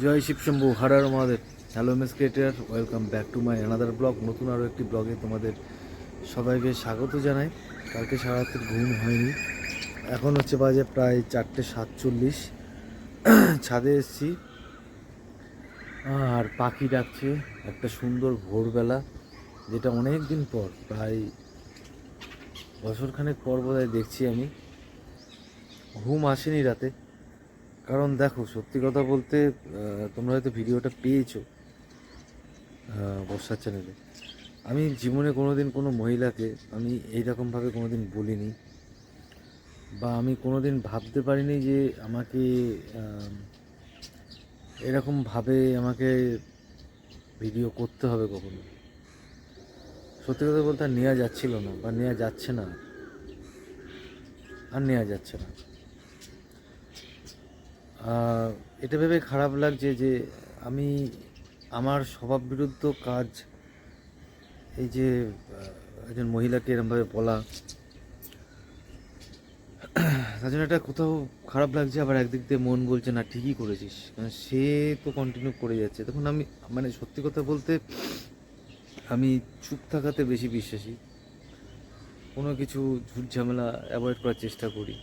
জয় শিব শিবশম্ভু হারার Mahadev. Hello mace creator welcome back to my another blog নতুন আরও একটি ব্লগে তোমাদের সবাইকে স্বাগত জানাই। কালকে সারা ঘুম হয়নি। এখন হচ্ছে বাজে প্রায় চারটে সাতচল্লিশ। ছাদে এসেছি। আর পাখি ডাকছে একটা সুন্দর ভোরবেলা, যেটা অনেক দিন পর, প্রায় বছরখানেক পর বোধহয় দেখছি আমি। ঘুম আসেনি রাতে। কারণ দেখো, সত্যি কথা বলতে তোমরা হয়তো ভিডিওটা পেয়েছ বর্ষার চ্যানেলে আমি জীবনে কোনোদিন কোনো মহিলাকে আমি এইরকমভাবে কোনোদিন বলিনি বা আমি কোনোদিন ভাবতে পারিনি যে আমাকে এরকমভাবে আমাকে ভিডিও করতে হবে কখনো। সত্যি কথা বলতে আর নেওয়া যাচ্ছিল না বা নেওয়া যাচ্ছে না। আর নেওয়া যাচ্ছে না। এটা ভেবে খারাপ লাগছে যে আমি আমার স্বভাব বিরুদ্ধ কাজ, এই যে একজন মহিলাকে এরমভাবে বলা, তার জন্য একটা কোথাও খারাপ লাগছে, আবার একদিক দিয়ে মন বলছে, না, ঠিকই করেছিস। কারণ সে তো কন্টিনিউ করে যাচ্ছে। তখন আমি মানে সত্যি কথা বলতে, আমি চুপ থাকাতে বেশি বিশ্বাসী। কোনো কিছু ঝুট ঝামেলা অ্যাভয়েড করার চেষ্টা করি।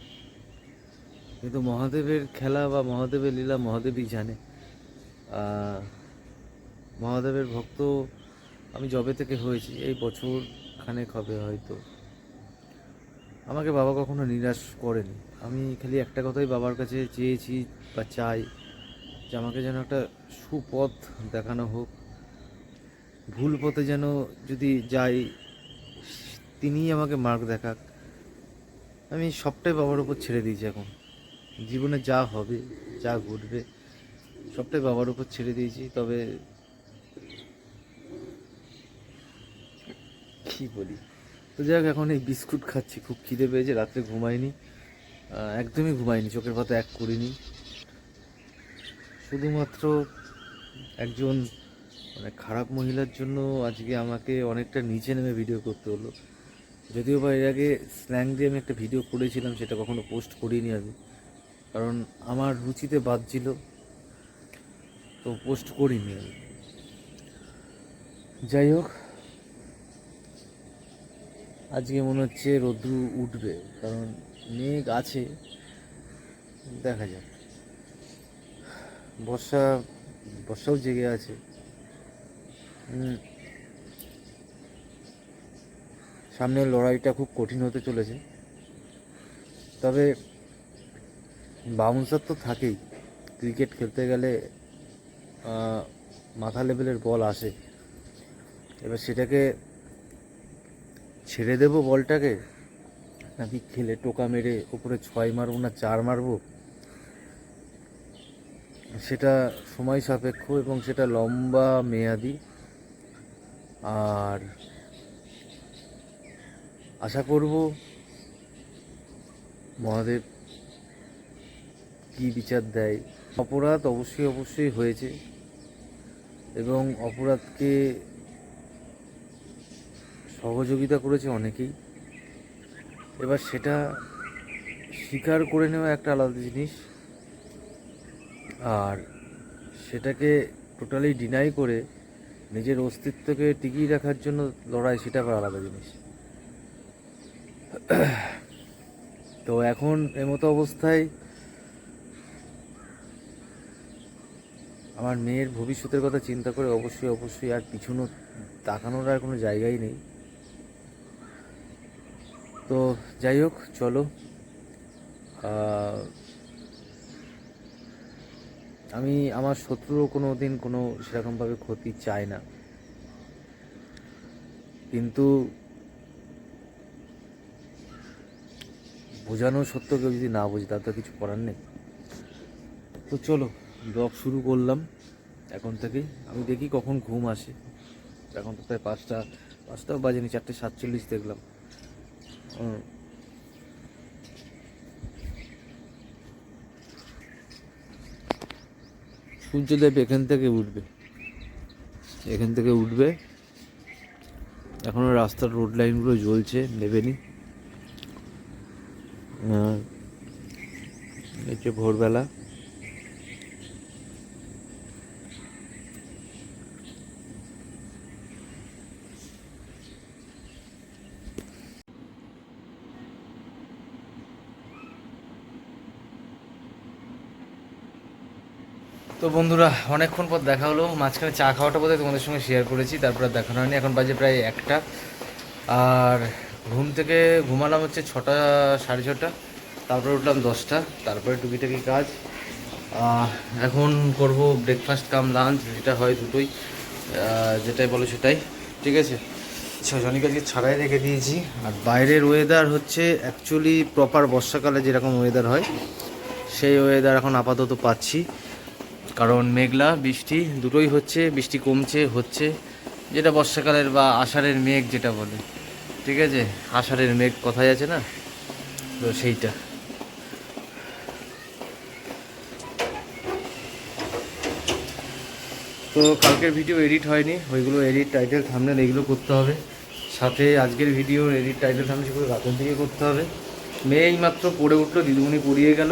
কিন্তু মহাদেবের খেলা বা মহাদেবের লীলা মহাদেবই জানে। মহাদেবের ভক্ত আমি জবে থেকে হয়েছি, এই বছর খানেক হবে হয়তো। আমাকে বাবা কখনো নিরাশ করেনি। আমি খালি একটা কথাই বাবার কাছে চেয়েছি বা চাই যে আমাকে যেন একটা সুপথ দেখানো হোক। ভুল পথে যেন যদি যাই, তিনিই আমাকে মার্গ দেখাক। আমি সবটাই বাবার উপর ছেড়ে দিয়েছি এখন। জীবনে যা হবে, যা ঘটবে, সবটাই বাবার উপর ছেড়ে দিয়েছি। তবে কি বলি? তো যাই হোক, এখন এই বিস্কুট খাচ্ছি, খুব খিদে পেয়েছে, রাত্রে ঘুমাইনি। একদমই ঘুমাইনি, চোখের পাতা এক করিনি। শুধুমাত্র একজন মানে খারাপ মহিলার জন্য আজকে আমাকে অনেকটা নিচে নেমে ভিডিও করতে হলো। যদিও বা এর আগে স্ল্যাং দিয়ে আমি একটা ভিডিও করেছিলাম, সেটা কখনো পোস্ট করিনি আমি। কারণ আমার রুচিতে বাজছিল তো পোস্ট করিনি আমি। যাই হোক আজকে মনে হচ্ছে রোদ্রু উঠবে কারণ মেঘ আছে দেখা যাক। বর্ষা বর্ষাও জেগে আছে। উম, সামনের লড়াইটা খুব কঠিন হতে চলেছে। তবে বাউন্সার তো থাকেই। ক্রিকেট খেলতে গেলে মাথা লেভেলের বল আসে। এবার সেটাকে ছেড়ে দেবো বলটাকে? নাকি খেলে টোকা মেরে ওপরে ছয় মারবো না চার মারবো? সেটা সময় সাপেক্ষ এবং সেটা লম্বা মেয়াদি। আর আশা করব মহাদেব কি বিচার দেয়? অপরাধ অবশ্যই অবশ্যই হয়েছে এবং অপরাধকে সহযোগিতা করেছে অনেকেই। এবার সেটা স্বীকার করে নেওয়া একটা আলাদা জিনিস। আর সেটাকে টোটালি ডিনাই করে নিজের অস্তিত্বকে টিকিয়ে রাখার জন্য লড়াই, সেটা আবার আলাদা জিনিস। তো এখন এমতো অবস্থায় আমার মেয়ের ভবিষ্যতের কথা চিন্তা করে অবশ্যই অবশ্যই আর পিছনো তাকানোর আর কোনো জায়গাই নেই। তো যাই হোক, চলো। আমি, আমার শত্রুরও কোনো দিন কোনো সেরকমভাবে ক্ষতি চাই না। কিন্তু বোঝানো সত্য কেউ যদি না বোঝে, তার তো কিছু করার নেই। তো চলো। ব্লগ শুরু করলাম, এখন থেকেই আমি দেখি কখন ঘুম আসে। এখন তো প্রায় পাঁচটা, পাঁচটাও বাজেনি, চারটে সাতচল্লিশ দেখলাম। সূর্যদেব এখান থেকে উঠবে। এখান থেকে উঠবে। এখনও রাস্তার রোড লাইনগুলো জ্বলছে নেবেনি এই যে ভোরবেলা। তো বন্ধুরা, অনেকক্ষণ পর দেখা হলো। মাঝখানে চা খাওয়াটা বোধহয় তোমাদের সঙ্গে শেয়ার করেছি, তারপর দেখানো হয়নি। এখন বাজে প্রায় একটা। আর ঘুম থেকে ঘুমালাম হচ্ছে ছটা, সাড়ে ছটা, তারপরে উঠলাম দশটা, তারপরে টুকিটাকি কাজ। এখন করব ব্রেকফাস্ট কাম লাঞ্চ যেটা হয় দুটোই। যেটাই বলো সেটাই, ঠিক আছে? জনিকে আজকে ছাড়াই রেখে দিয়েছি। আর বাইরের ওয়েদার হচ্ছে অ্যাকচুয়ালি প্রপার বর্ষাকালে যেরকম ওয়েদার হয়, সেই ওয়েদার এখন আপাতত পাচ্ছি। কারণ মেঘলা, বৃষ্টি, দুটোই হচ্ছে, বৃষ্টি কমছে, হচ্ছে, যেটা বর্ষাকালের বা আষাঢ়ের মেঘ যেটা বলে। ঠিক আছে? আষাঢ়ের মেঘ কথাই আছে না? তো সেইটা। তো কালকের ভিডিও এডিট হয়নি, ওইগুলো এডিট টাইটেল থামনেল এগুলো করতে হবে। সাথে আজকের ভিডিও এডিট টাইটেল থামনেল সেগুলো রাতের দিকে করতে হবে। মেয়ে এইমাত্র পড়ে উঠল, দিদিমণি পড়িয়ে গেল।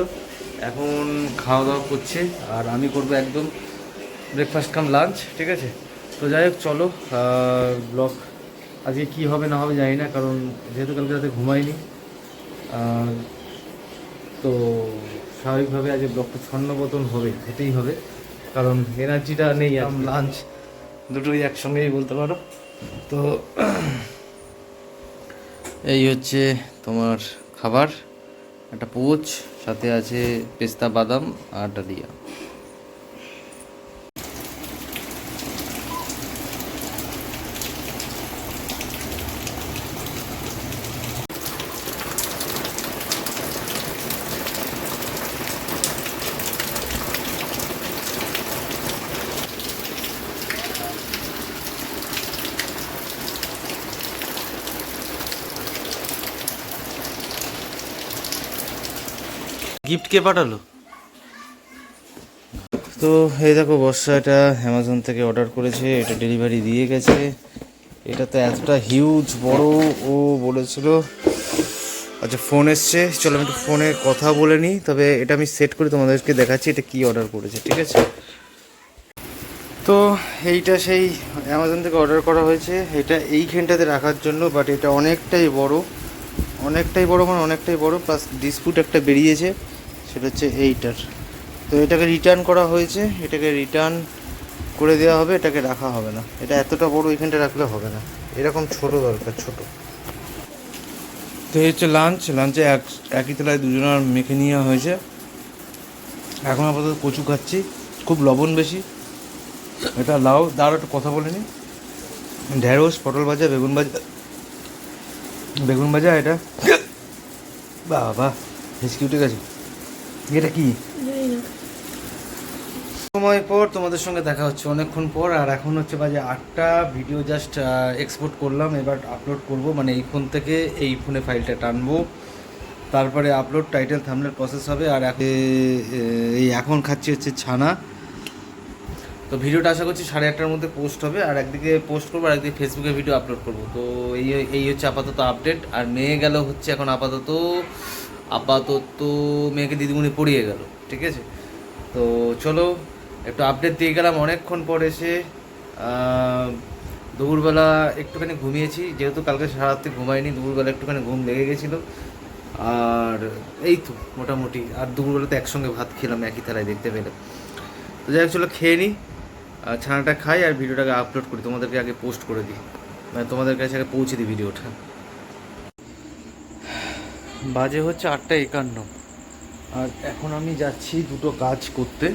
এখন খাওয়া দাওয়া করছে আর আমি করব একদম ব্রেকফাস্ট কাম লাঞ্চ ঠিক আছে? তো যাই হোক, চলো ব্লগ আজকে কী হবে না হবে জানি না, কারণ যেহেতু কালকে রাতে ঘুমাইনি তো স্বাভাবিকভাবে আজকে ব্লগটা ছন্নপতন হবে, হতেই হবে, কারণ এনার্জিটা নেই আর লাঞ্চ দুটোই একসঙ্গেই বলতে পারো। তো এই হচ্ছে তোমার খাবার, একটা পোচ সাথে আছে পেস্তা বাদাম আর ডালিয়া। কে পাঠালো? তো এই দেখো বর্ষা, এটা অ্যামাজন থেকে অর্ডার করেছে, এটা ডেলিভারি দিয়ে গেছে। এটা তো এতটা হিউজ বড় ও বলেছিল। আচ্ছা ফোন এসছে। চলো আমি একটু ফোনে কথা বলে নিই, তবে এটা আমি সেট করে তোমাদেরকে দেখাচ্ছি, এটা কি অর্ডার করেছে, ঠিক আছে? তো এইটা সেই অ্যামাজন থেকে অর্ডার করা হয়েছে। এটা এইখানটাতে রাখার জন্য বাট এটা অনেকটাই বড়। অনেকটাই বড় মানে অনেকটাই বড় প্লাস ডিসপুট একটা বেরিয়েছে। সেটা হচ্ছে এইটার। তো এটাকে রিটার্ন করা হয়েছে, এটাকে রিটার্ন করে দেওয়া হবে, এটাকে রাখা হবে না। এটা এতটা বড় এখানটা রাখলে হবে না। এরকম ছোট দরকার, ছোট। তো এই হচ্ছে লাঞ্চ লাঞ্চে এক, একই তলায় দুজনের মেখে নেওয়া হয়েছে। এখন আপাতত কচু খাচ্ছি, খুব লবণ বেশি। এটা লাউ দাঁড় একটু কথা বলে নি। ঢেঁড়স, পটল ভাজা, বেগুন ভাজা বেগুন ভাজা, এটা। বাবা হিসকি উঠে গেছে। এটা কি? সময় পর তোমাদের সঙ্গে দেখা হচ্ছে অনেকক্ষণ পর আর এখন হচ্ছে বাজে আটটা। ভিডিও জাস্ট এক্সপোর্ট করলাম এবার আপলোড করব। মানে এই ফোন থেকে এই ফোনে ফাইলটা টানবো। তারপরে আপলোড টাইটেল থামলের প্রসেস হবে আর এই এখন খাচ্ছি হচ্ছে ছানা। তো ভিডিওটা আশা করছি সাড়ে আটটার মধ্যে পোস্ট হবে আর একদিকে পোস্ট করব আর একদিকে ফেসবুকে ভিডিও আপলোড করব। তো এই এই হচ্ছে আপাতত আপডেট আর মেয়ে গেল হচ্ছে এখন আপাতত আপাতত মেয়েকে দিদিমণি পড়িয়ে গেল, ঠিক আছে? তো চলো, একটু আপডেট দিয়ে গেলাম। অনেকক্ষণ পরে এসে দুপুরবেলা একটুখানি ঘুমিয়েছি। যেহেতু কালকে সারা ঘুমাইনি, দুপুরবেলা একটুখানি ঘুম লেগে গেছিল। আর এই তো মোটামুটি, আর দুপুরবেলা তো একসঙ্গে ভাত খেলাম, একই থালায় দেখতে পেলাম। তো যাই হোক, চলো খেয়ে নিই ছানাটা খাই, আর ভিডিওটাকে আপলোড করি। তোমাদেরকে আগে পোস্ট করে দিই। মানে তোমাদের কাছে আগে পৌঁছে দিই ভিডিওটা বাজে হচ্ছে আটটা একান্ন। আর এখন আমি যাচ্ছি দুটো কাজ করতে।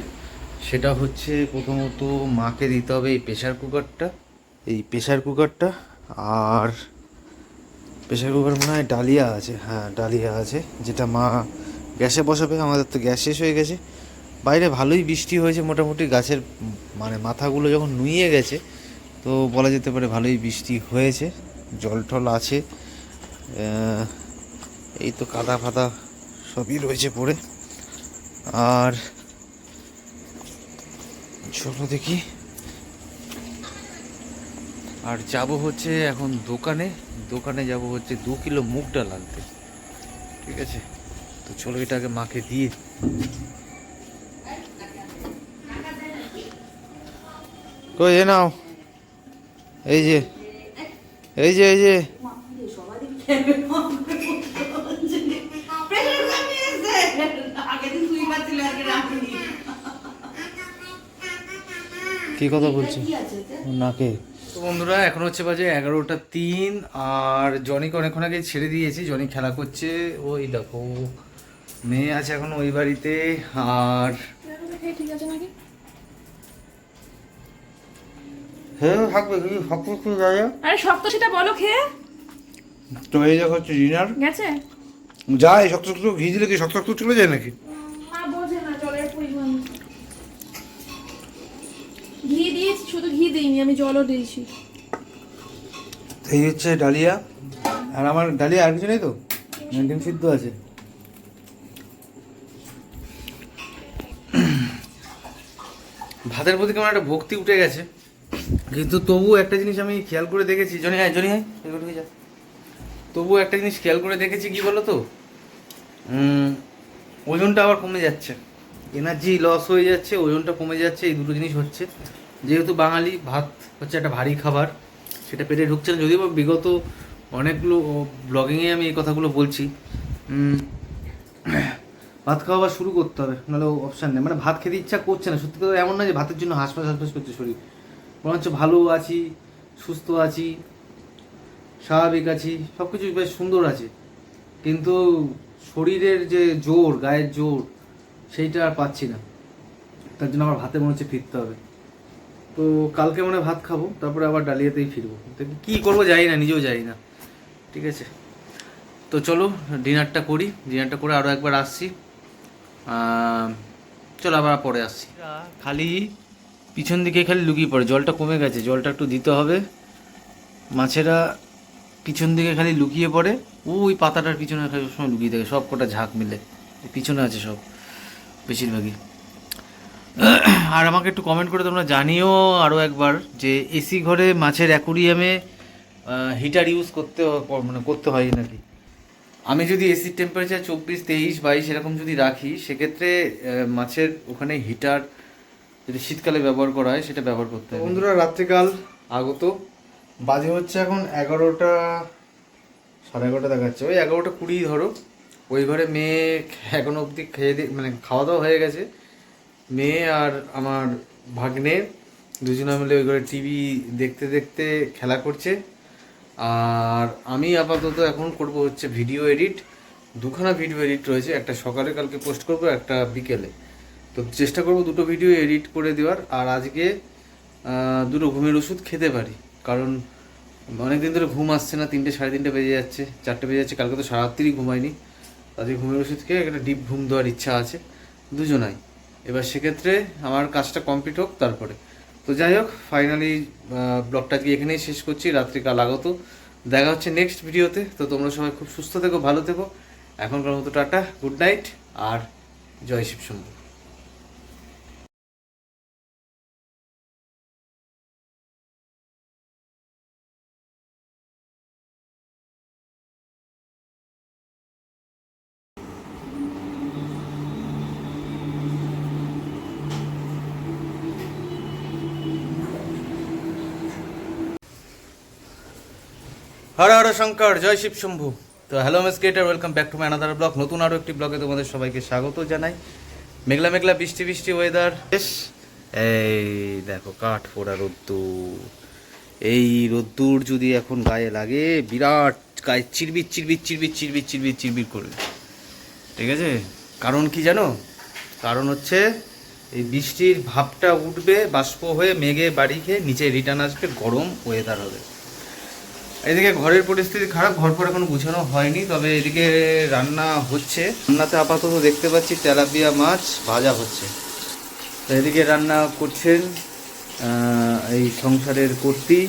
সেটা হচ্ছে প্রথমত মাকে দিতে হবে এই প্রেশার কুকারটা এই প্রেশার কুকারটা আর প্রেশার কুকার মনে হয় ডালিয়া আছে হ্যাঁ ডালিয়া আছে, যেটা মা গ্যাসে বসাবে। আমাদের তো গ্যাস শেষ হয়ে গেছে। বাইরে ভালোই বৃষ্টি হয়েছে মোটামুটি, গাছের মানে মাথাগুলো যখন নুইয়ে গেছে, তো বলা যেতে পারে ভালোই বৃষ্টি হয়েছে। জল টল আছে এই তো কাদা ফাদা সবই রয়েছে পড়ে। আর চলো দেখি। আর যাব হচ্ছে এখন দোকানে। দোকানে যাব হচ্ছে দু কিলো মুগ ডাল আনতে। ঠিক আছে? তো চলো এটাকে মাকে দিয়ে। কই, এ নাও। এই যে এই যে এই যে। কি কথা বলছি? নাকে। তো বন্ধুরা এখন হচ্ছে বাজে এগারোটা তিন আর জনিকে অনেকক্ষণ আগে ছেড়ে দিয়েছি। জনি খেলা করছে। ওই দেখো মেয়ে আছে এখন ওই বাড়িতে আর হ্যাঁ আরে শক্ত সেটা বলো খেয়ে। তো এই দেখো হচ্ছে ডিনার গেছে? যায় শক্ত শক্ত ঘি দিলে কি শক্ত শক্ত চলে যায় নাকি মা বোঝে না জলের পরিমাণ ঘি দিয়েছি শুধু ঘি দিইনি আমি জলও দিয়েছি। এই হচ্ছে ডালিয়া। আর আমার ডালিয়া আর কিছু নেই তো? ডিম সিদ্ধ আছে। ভাতের প্রতি কেমন একটা ভক্তি উঠে গেছে। কিন্তু তবু একটা জিনিস আমি খেয়াল করে দেখেছি জনি হ্যাঁ জনি হ্যাঁ যা। তবু একটা জিনিস খেয়াল করে দেখেছি কি বলো তো ওজনটা আবার কমে যাচ্ছে। এনার্জি লস হয়ে যাচ্ছে ওজনটা কমে যাচ্ছে এই দুটো জিনিস হচ্ছে। যেহেতু বাঙালি, ভাত হচ্ছে একটা ভারী খাবার, সেটা পেটে ঢুকছে না। যদিও বিগত অনেকগুলো ব্লগিংয়ে আমি এই কথাগুলো বলছি। ভাত খাওয়া আবার শুরু করতে হবে, নাহলে অপশান নেই। মানে ভাত খেতে ইচ্ছা করছে না, সত্যি কথা এমন না যে ভাতের জন্য হাসপাস হাসপাস করছে শরীর। মনে হচ্ছে ভালো আছি, সুস্থ আছি, স্বাভাবিক আছি সব কিছু বেশ সুন্দর আছে। কিন্তু শরীরের যে জোর, গায়ের জোর, সেইটা আর পাচ্ছি না। তার জন্য আমার ভাতে মনে হচ্ছে ফিরতে হবে। তো কালকে মনে ভাত খাব, তারপরে আবার ডালিয়াতেই ফিরবো। কী করব জানি না, নিজেও জানি না। ঠিক আছে? তো চলো, ডিনারটা করি, ডিনারটা করে আরও একবার আসছি। চলো আবার পরে আসছি। খালি পিছন দিকে খালি লুকিয়ে পড়ে, জলটা কমে গেছে, জলটা একটু দিতে হবে। মাছেরা পিছন দিকে খালি লুকিয়ে পড়ে। ওই পাতাটার পিছনে খালি সবসময় লুকিয়ে থাকে, সব কটা ঝাঁক মিলে। পিছনে আছে সব, বেশিরভাগই। আর আমাকে একটু কমেন্ট করে তোমরা জানিও আরও একবার যে এসি ঘরে মাছের অ্যাকুরিয়ামে হিটার ইউজ করতে মানে করতে হয় নাকি? আমি যদি এসির টেম্পারেচার চব্বিশ তেইশ বাইশ এরকম যদি রাখি সেক্ষেত্রে মাছের ওখানে হিটার যদি শীতকালে ব্যবহার করা হয় সেটা ব্যবহার করতে হবে। বন্ধুরা রাত্রিকাল আগত। বাজে হচ্ছে এখন এগারোটা সাড়ে এগারোটা দেখাচ্ছে। ওই এগারোটা কুড়ি ধরো। ওই ঘরে মেয়ে এখনও অবধি খেয়ে দিয়ে মানে খাওয়া দাওয়া হয়ে গেছে। মেয়ে আর আমার ভাগ্নে দুজনে মিলে ওই ঘরে টিভি দেখতে দেখতে খেলা করছে। আর আমি আপাতত এখন করব হচ্ছে ভিডিও এডিট। দুখানা ভিডিও এডিট রয়েছে, একটা সকালে কালকে পোস্ট করব, একটা বিকেলে। তো চেষ্টা করব দুটো ভিডিও এডিট করে দেওয়ার। আর আজকে দুটো ঘুমের ওষুধ খেতে পারি। কারণ অনেকদিন ধরে ঘুম আসছে না, তিনটে সাড়ে তিনটে বেজে যাচ্ছে, চারটে বেজে যাচ্ছে, কালকে তো সারাত্রিই ঘুমাইনি। আজকে ঘুমের ওষুধ খেয়ে একটা ডিপ ঘুম দেওয়ার ইচ্ছা আছে, দুজনাই। এবার সেক্ষেত্রে আমার কাজটা কমপ্লিট হোক তারপরে। তো যাই হোক ফাইনালি ব্লগটা আজকে এখানেই শেষ করছি। রাত্রিকাল আগত। দেখা হচ্ছে নেক্সট ভিডিওতে। তো তোমরা সবাই খুব সুস্থ থেকো, ভালো থেকো। এখনকার মতো টাটা গুড নাইট আর জয় শিব শম্ভু। হর হর শঙ্কর জয় শিব শম্ভু। তো hello miss creator welcome back to my another blog নতুন আরও একটি ব্লগে তোমাদের সবাইকে স্বাগত জানাই। মেঘলা মেঘলা বৃষ্টি বৃষ্টি ওয়েদার বেশ। এই দেখো কাঠ পোড়া রোদ্দুর। এই রোদ্দুর যদি এখন গায়ে লাগে বিরাট গায়ে চিরবির চিরবির চিরবির চিরবির চিরবির চিরবির করবে ঠিক আছে? কারণ কি জানো? কারণ হচ্ছে এই বৃষ্টির ভাবটা উঠবে বাষ্প হয়ে মেঘে বাড়ি খেয়ে নিচে রিটার্ন আসবে গরম ওয়েদার হবে। এদিকে ঘরের পরিস্থিতি খারাপ ঘর পর এখনও গুছানো হয়নি তবে এদিকে রান্না হচ্ছে। রান্নাতে আপাতত দেখতে পাচ্ছি তেলাপিয়া মাছ ভাজা হচ্ছে। তো এদিকে রান্না করছেন এই সংসারের কর্তি।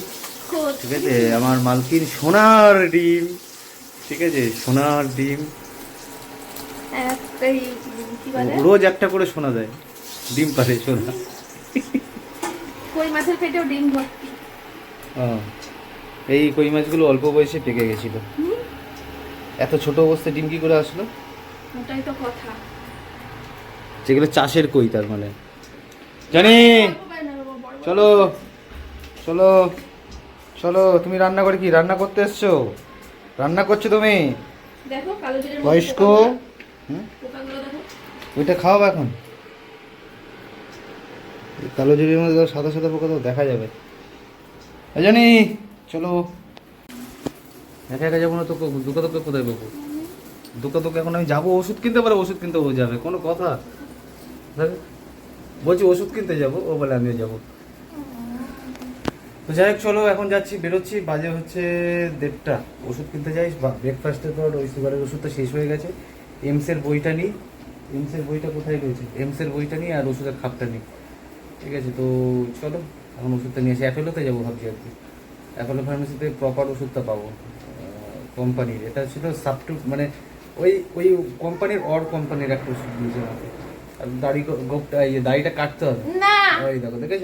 ঠিক আছে আমার মালকিন সোনার ডিম। ঠিক আছে সোনার ডিম। রোজ একটা করে শোনা যায় ডিম পারে সোনা। কই মাছের পেটেও ডিম ভর্তি। ও, এই কই মাছগুলো অল্প বয়সে পেকে গেছিল। এত ছোট অবস্থায় ডিম কি করে আসলো? ওটাই তো কথা। যেগুলো চাষের কই তার মানে। জানি। চলো। চলো। চলো তুমি রান্না করে কি? রান্না করতে এসছো? রান্না করছ তুমি? দেখো কালো জিরের মধ্যে বয়স্ক। ওইটা খাওয়াবো এখন। কালো জলের মধ্যে সাদা সাদা পোকা তো দেখা যাবে। জানি। চলো। একা একা যাব না তো দুকা দুকা কোথায় পাবো? দুকা দুকা এখন আমি যাব ওষুধ কিনতে পারে ওষুধ কিনতে ও যাবে কোনো কথা। দেখ, বলছি ওষুধ কিনতে যাব ও বলে আমিও যাব। তো যাই হোক চলো এখন যাচ্ছি বেরোচ্ছি বাজে হচ্ছে দেড়টা। ওষুধ কিনতে যাই ব্রেকফাস্টের পর ওই সুগারের ওষুধটা শেষ হয়ে গেছে। এমসের বইটা নিই এমসের বইটা কোথায় রয়েছে? এমসের বইটা নিই আর ওষুধের খাপটা নিই ঠিক আছে তো চলো এখন ওষুধটা নিয়ে আসি। অ্যাপেলোতে যাব ভাবছি আর কি। অ্যাপেলো ফার্মেসিতে প্রপার ওষুধটা পাবো কোম্পানির এটা ছিল সাবটু মানে ওই ওই কোম্পানির অর কোম্পানির একটা ওষুধ দিয়েছে আমাকে। আর দাড়ি গোপটা ইয়ে দাড়িটা কাটতে হবে। না। ওই দেখো দেখেছ?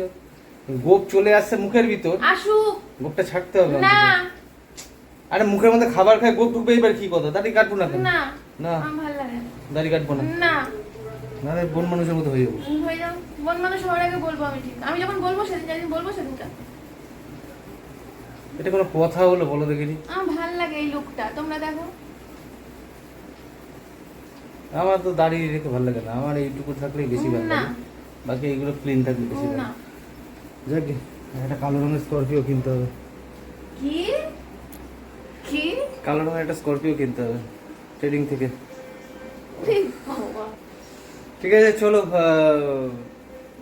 গোপ চলে আসছে মুখের ভিতর। আসুক। গোপটা ছাড়তে হবে না। আরে মুখের মধ্যে খাবার খায় গোপ ঢুকবে এবার কি কথা? দাড়ি কাটবো না কেন? না। না। দাড়ি কাটবো না। না। না বন মানুষের মতো হয়ে যাব। হয়ে যাও। বন মানুষ হওয়ার আগে বলব আমি ঠিক। আমি যখন বলব সেদিন যেদিন বলব সেদিনটা। এটা কোনো কথা হলো বলো দেখিনি? আমার ভালো লাগে এই লুকটা তোমরা দেখো। আমার তো দাড়ি রেখে ভালো লাগে না আমার এইটুকু থাকলেই বেশি ভালো লাগে। বাকি এইগুলো ক্লিন থাকলে বেশি ভালো যাক একটা কালো রঙের স্করপিও কিনতে হবে। কি? কি? কালো রঙের একটা স্করপিও কিনতে হবে ট্রেডিং থেকে। ঠিক আছে চলো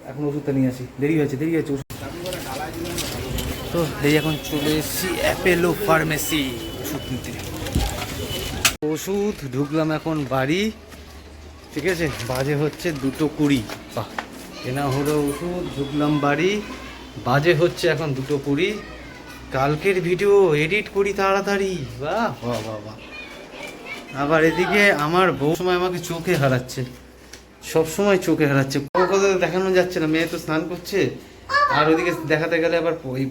এখন ওষুধটা নিয়ে আসি। দেরি হয়েছে দেরি হয়েছে তো এই এখন চলে এসেছি অ্যাপেলো ফার্মেসি ওষুধ নিতে ওষুধ ঢুকলাম এখন বাড়ি। ঠিক আছে? বাজে হচ্ছে দুটো কুড়ি। বাহ কেনা হলো ওষুধ, ঢুকলাম বাড়ি। বাজে হচ্ছে এখন দুটো কুড়ি। কালকের ভিডিও এডিট করি তাড়াতাড়ি। বাহ বাহ বাহ বাহ। আবার এদিকে আমার বউ সময় আমাকে চোখে হারাচ্ছে। সব সময় চোখে হারাচ্ছে। কোনো কথা তো দেখানো যাচ্ছে না, মেয়ে তো স্নান করছে। আর ওদিকে দেখাতে গেলে আবার ওই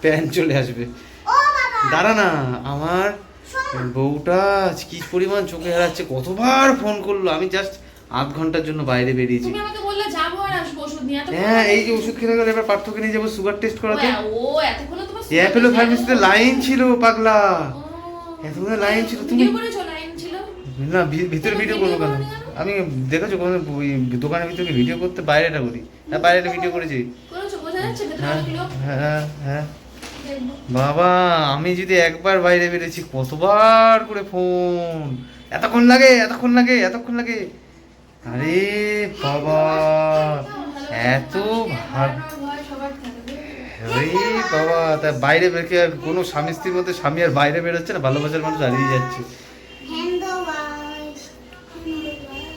প্যান্ট চলে আসবে। দাঁড়া না আমার বউটা কি পরিমাণ চোখে হারাচ্ছে কতবার ফোন করল? আমি জাস্ট আধ ঘণ্টার জন্য বাইরে বেরিয়েছি। তুমি আমাকে বললে যাব আর আসব ওষুধ নিয়ে এত হ্যাঁ এই যে ওষুধ খেলে গেলে এবার পার্থকে নিয়ে যাব সুগার টেস্ট করাতে। অ্যাপেলো ফার্মেসিতে লাইন ছিল পাগলা। এতক্ষণ লাইন ছিল তুমি না ভি- ভিতরে ভিডিও করব কেন? আমি দেখেছ কোনো দোকানের ভিতরে ভিডিও করতে বাইরেটা করি। হ্যাঁ বাইরে ভিডিও করেছি। বাবা, আমি যদি একবার বাইরে বেরিয়েছি, কতবার করে ফোন? এতক্ষণ লাগে এতক্ষণ লাগে এতক্ষণ লাগে। আরে বাবা, এত থাকে ওই বাবা, তা বাইরে কোনো স্বামী স্ত্রীর মধ্যে স্বামী আর বাইরে বেরোচ্ছে না? ভালোবাসার মানুষ হারিয়ে যাচ্ছে।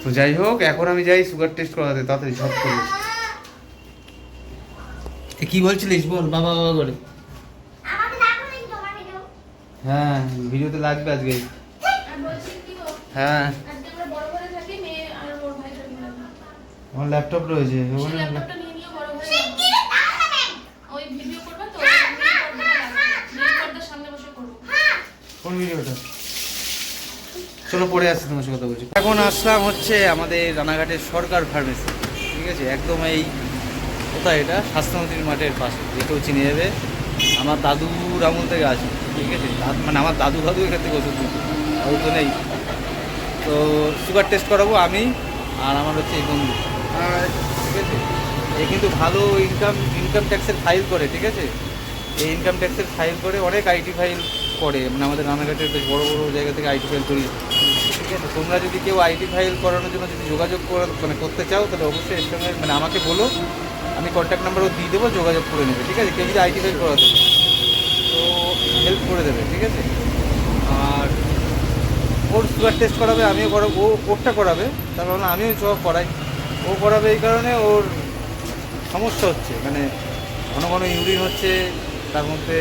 তো যাই হোক, এখন আমি যাই সুগার টেস্ট করাতে, তাড়াতাড়ি সব করে কি বলছিলিস? বল বাবা বাবা করে। হ্যাঁ ভিডিওতে লাগবে আজকে। হ্যাঁ। আমরা ল্যাপটপ রয়েছে। ওখানে কোন ভিডিওটা? চলো পরে আসছি তোমার সাথে কথা বলছি। এখন আসলাম হচ্ছে আমাদের রানাঘাটের সরকার ফার্মেসি ঠিক আছে? একদম এই কোথায় এটা? স্বাস্থ্যমন্ত্রীর মাঠের পাশে। কেউ চিনে যাবে। আমার দাদুর আমল থেকে আছে। ঠিক আছে? মানে আমার দাদু দাদু এখান থেকে ওষুধ দিত তো নেই। তো সুগার টেস্ট করাবো আমি আর আমার হচ্ছে এই বন্ধু। ঠিক আছে? এ কিন্তু ভালো ইনকাম ইনকাম ট্যাক্সের ফাইল করে, ঠিক আছে? এই ইনকাম ট্যাক্সের ফাইল করে অনেক আইটি ফাইল করে। মানে আমাদের রানাঘাটের বেশ বড় বড় জায়গা থেকে আইটি ফাইল করি ঠিক আছে? তোমরা যদি কেউ আইটি ফাইল করানোর জন্য যদি যোগাযোগ মানে করতে চাও, তাহলে অবশ্যই এর সঙ্গে মানে আমাকে বলো। আমি কন্ট্যাক্ট নাম্বারও দিয়ে দেবো যোগাযোগ করে নেবে ঠিক আছে? কেউ যদি ফাইল করাতে চায়, তো হেল্প করে দেবে ঠিক আছে? আর ওর সুগার টেস্ট করাবে আমিও করাবো ও ওরটা করাবে তার মানে আমিও সব করাই। ও করাবে এই কারণে ওর সমস্যা হচ্ছে মানে ঘন ঘন ইউরিন হচ্ছে তার মধ্যে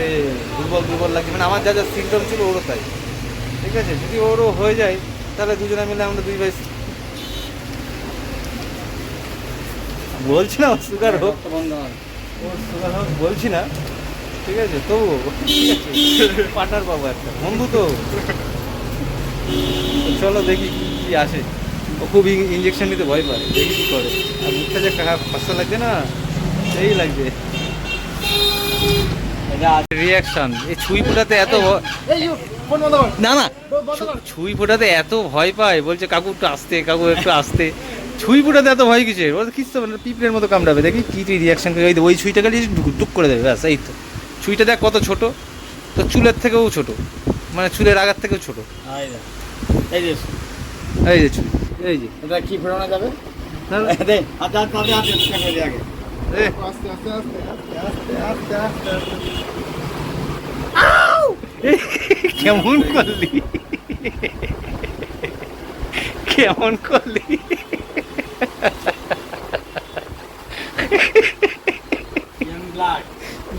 দুর্বল দুর্বল লাগছে মানে আমার যা যা সিমটম ছিল ওরও তাই। ঠিক আছে? যদি ওরও হয়ে যায় তাহলে দুজনে মিলে আমরা দুই ভাই বলছি না সুগার হোক। ওর সুগার হোক বলছি না। ঠিক আছে তবু পার্টনার পাবো একটা। বন্ধু তো। তো চলো দেখি কি আসে। ও খুব ইঞ্জেকশন নিতে ভয় পায়। দেখি কি করে। আর মুখটা যে খসা লাগছে না? সেই লাগছে। রিয়াকশন এই ছুঁই ফোটাতে এত না না। ছুঁই ফোটাতে এত ভয় পায়। বলছে কাকু একটু আসতে কাকু একটু আসতে। ছুঁই ফুটাতে এত ভয় কিসের? ও কিচ্ছু হবে না পিঁপড়ের মতো কামড়াবে। দেখি কি তুই রিয়াকশন করে ওই ছুঁইটা গেলে টুক করে দেবে ব্যাস এই তো। ছুঁইটা দেখ কত ছোট। তো চুলের থেকেও ছোট। মানে চুলের আগার থেকেও ছোট। এই যে, এই যে এই যে এই যে। এটা কি ফেরানো যাবে? আস্তে কেমন করলি? কেমন করলি?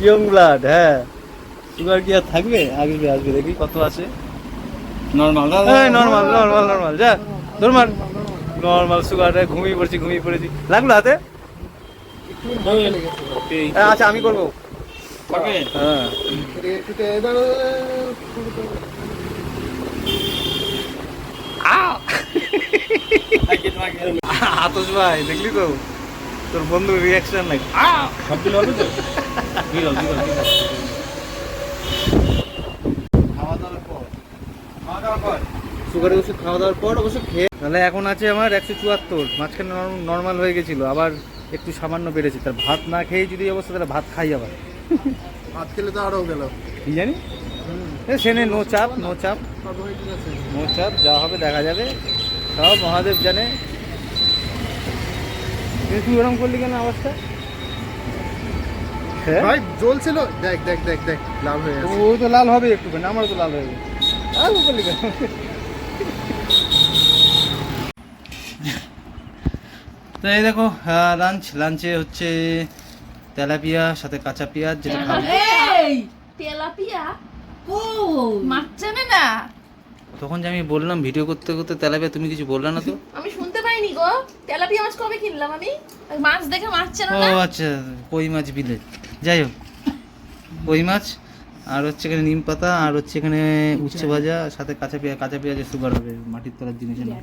ইয়ং ব্লাড হ্যাঁ। সুগার কি আর থাকবে? আসবে আসবে দেখি কত আছে। দাদা, নর্মাল নর্মাল নর্মাল যা নর্মাল নর্মাল সুগার ঘুমিয়ে পড়েছি ঘুমিয়ে পড়েছি। লাগল হাতে? হ্যাঁ, আচ্ছা আমি করব। হ্যাঁ। আতস ভাই দেখলি তো? তোর বন্ধুর রিয়াকশন নাই। হবে তো? বিরল বিরল বিরল খাওয়া দাওয়ার পর। খাওয়া দাওয়ার পর। সুগারের ওষুধ খাওয়া দাওয়ার পর অবশ্য খেয়ে তাহলে এখন আছে আমার একশো চুয়াত্তর মাঝখানে নর্মাল হয়ে গেছিল আবার একটু সামান্য বেড়েছে। তার ভাত না খেয়ে যদি অবস্থা তাহলে ভাত খাই আবার। ভাত খেলে তো আরও গেল। কি জানি? সেনে নো চাপ নো চাপ। নো চাপ যা হবে দেখা যাবে। সব মহাদেব জানে। তুই ওরম করলি কেন অবস্থা হ্যাঁ? ভাই জ্বলছিল। দেখ দেখ দেখ দেখ লাল হয়ে তো লাল হবে একটুখানি আমারও তো লাল হয়ে গেছে। আর করলি কেন? তো এই দেখো লাঞ্চ লাঞ্চে হচ্ছে তেলাপিয়া সাথে কাঁচা পেঁয়াজ যেটা খাব। তেলাপিয়া? মাছ জানে না? তখন যে আমি বললাম ভিডিও করতে করতে তেলাপিয়া তুমি কিছু বললে না তো? আমি শুনতে পাইনি গো। তেলাপিয়া মাছ কবে কিনলাম আমি? মাছ দেখে মাছ চেনো ও আচ্ছা কই মাছ বিলে। যাই হোক কই মাছ? আর হচ্ছে এখানে নিম পাতা আর হচ্ছে এখানে উচ্ছে ভাজা সাথে কাঁচা পেঁয়াজ কাঁচা পেঁয়াজের সুগার হবে মাটির তলার জিনিস না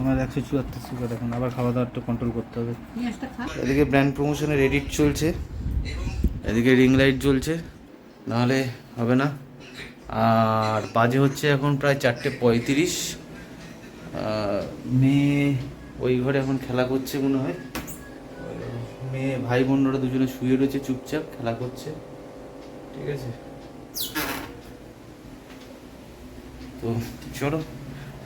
আমার একশো চুয়াত্তর সুগার এখন আবার খাওয়া দাওয়া একটু কন্ট্রোল করতে হবে। এদিকে ব্র্যান্ড প্রমোশনের এডিট চলছে এদিকে রিং লাইট জ্বলছে নাহলে হবে না। আর বাজে হচ্ছে এখন প্রায় চারটে পঁয়ত্রিশ। মেয়ে ওই ঘরে এখন খেলা করছে মনে হয়। মেয়ে ভাই বোনরা দুজনে শুয়ে রয়েছে চুপচাপ, খেলা করছে। ঠিক আছে? তো চলো।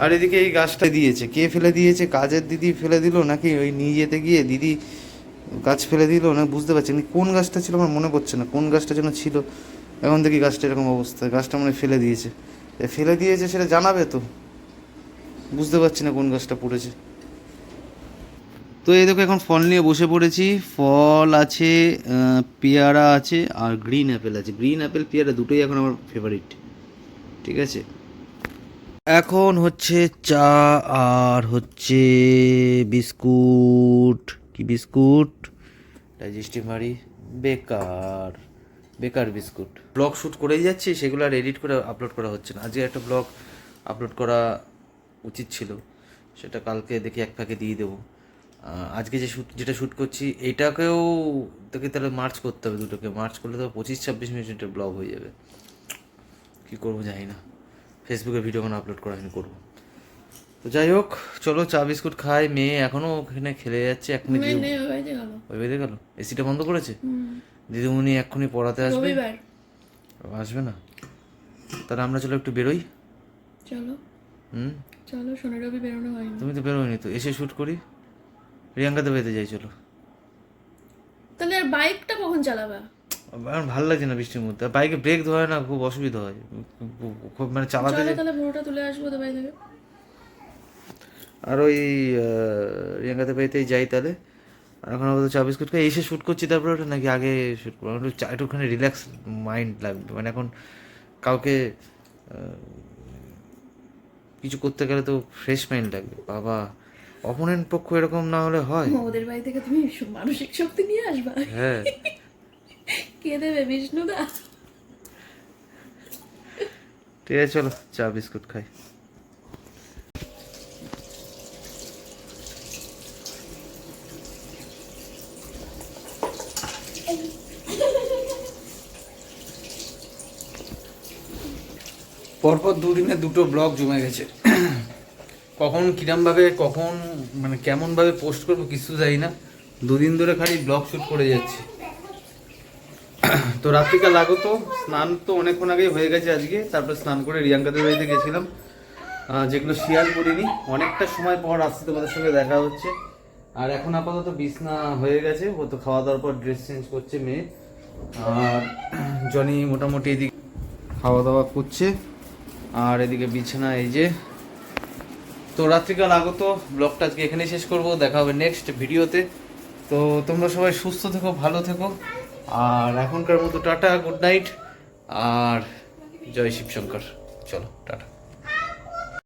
আর এদিকে এই গাছটা দিয়েছে। কে ফেলে দিয়েছে? কাজের দিদি ফেলে দিল নাকি ওই নিয়ে যেতে গিয়ে দিদি গাছ ফেলে দিল না? বুঝতে পারছি কোন গাছটা ছিল আমার মনে পড়ছে না। কোন গাছটা যেন ছিল? এখন দেখি গাছটা এরকম অবস্থা। গাছটা মানে ফেলে দিয়েছে। ফেলে দিয়েছে সেটা জানাবে তো। বুঝতে পারছি না কোন গাছটা পড়েছে। তো এই দেখো এখন ফল নিয়ে বসে পড়েছি। ফল আছে পেয়ারা আছে আর গ্রিন অ্যাপেল আছে। গ্রিন অ্যাপেল, পেয়ারা দুটোই এখন আমার ফেভারিট ঠিক আছে? এখন হচ্ছে চা আর হচ্ছে বিস্কুট। কি বিস্কুট? ডাইজেস্টিভ মারি। বেকার। বেকার বিস্কুট। ব্লগ শ্যুট করেই যাচ্ছি সেগুলো আর এডিট করে আপলোড করা হচ্ছে না। আজকে একটা ব্লগ আপলোড করা উচিত ছিল সেটা কালকে দেখি এক প্যাকে দিয়ে দেবো। আজকে যে শ্যুট যেটা শ্যুট করছি এটাকেও দেখি তাহলে মার্চ করতে হবে দুটোকে। মার্চ করলে তো পঁচিশ ছাব্বিশ মিনিটের ব্লগ হয়ে যাবে। কী করব জানি না। ফেসবুকে ভিডিও কোনো আপলোড করা হয়নি করব। তো যাই হোক চলো চা বিস্কুট খাই। মেয়ে এখনও ওখানে খেলে যাচ্ছে এক মিনিট ওই বেঁধে গেল? এসিটা বন্ধ করেছে? হুম, দিদিমণি এক্ষুনি পড়াতে আসবে। আসবে না? তাহলে আমরা চলো একটু বেরোই। চলো। হুম? চলো শনি রবি বেরোনো হয়নি। তুমি তো বেরোয়নি তো এসে শ্যুট করি। প্রিয়াঙ্কাতে বেঁধে যাই চলো। তাহলে আর বাইকটা কখন চালাবা? আমার ভালো লাগছে না বৃষ্টির মধ্যে। বাইকে ব্রেক ধরে না খুব অসুবিধা হয়। খুব মানে চালাতে চলো তাহলে পুরোটা তুলে আসব তো থেকে। আর ওই রিয়াঙ্কাতে বাড়িতেই যাই তাহলে। এখন আপাতত চা বিস্কুট খাই এসে শ্যুট করছি তারপরে ওটা নাকি আগে শ্যুট করব একটু চা- একটুখানি রিল্যাক্স মাইন্ড লাগবে। মানে এখন কাউকে কিছু করতে গেলে তো ফ্রেশ মাইন্ড লাগবে। বাবা অপোনেন্ট পক্ষ এরকম না হলে হয়। ওদের বাড়ি থেকে তুমি মানসিক শক্তি নিয়ে আসবা। হ্যাঁ। কে দেবে বিষ্ণুদা? ঠিক আছে চলো চা বিস্কুট খাই। পরপর দুদিনে দুটো ব্লগ জমে গেছে। কখন কিরমভাবে, কখন মানে কেমনভাবে পোস্ট করব কিছু জানি না। দুদিন ধরে খালি ব্লগ শ্যুট করে যাচ্ছি। তো রাত্রিকা লাগো তো স্নান তো অনেকক্ষণ আগেই হয়ে গেছে আজকে। তারপর স্নান করে রিয়াঙ্কাদের বাড়িতে গেছিলাম। যেগুলো শেয়ার করিনি অনেকটা সময় পর আসছে তোমাদের সঙ্গে দেখা হচ্ছে। আর এখন আপাতত বিছনা হয়ে গেছে। ও তো খাওয়া দাওয়ার পর ড্রেস চেঞ্জ করছে মেয়ে। আর জনি মোটামুটি এদিকে খাওয়া দাওয়া করছে। আর এদিকে বিছানা, এই যে। তো রাত্রিকাল আগত ব্লগটা আজকে এখানেই শেষ করব, দেখা হবে নেক্সট ভিডিওতে। তো তোমরা সবাই সুস্থ থেকো, ভালো থেকো। আর এখনকার মতো টাটা গুড নাইট আর জয় শিবশঙ্কর। চলো, টাটা।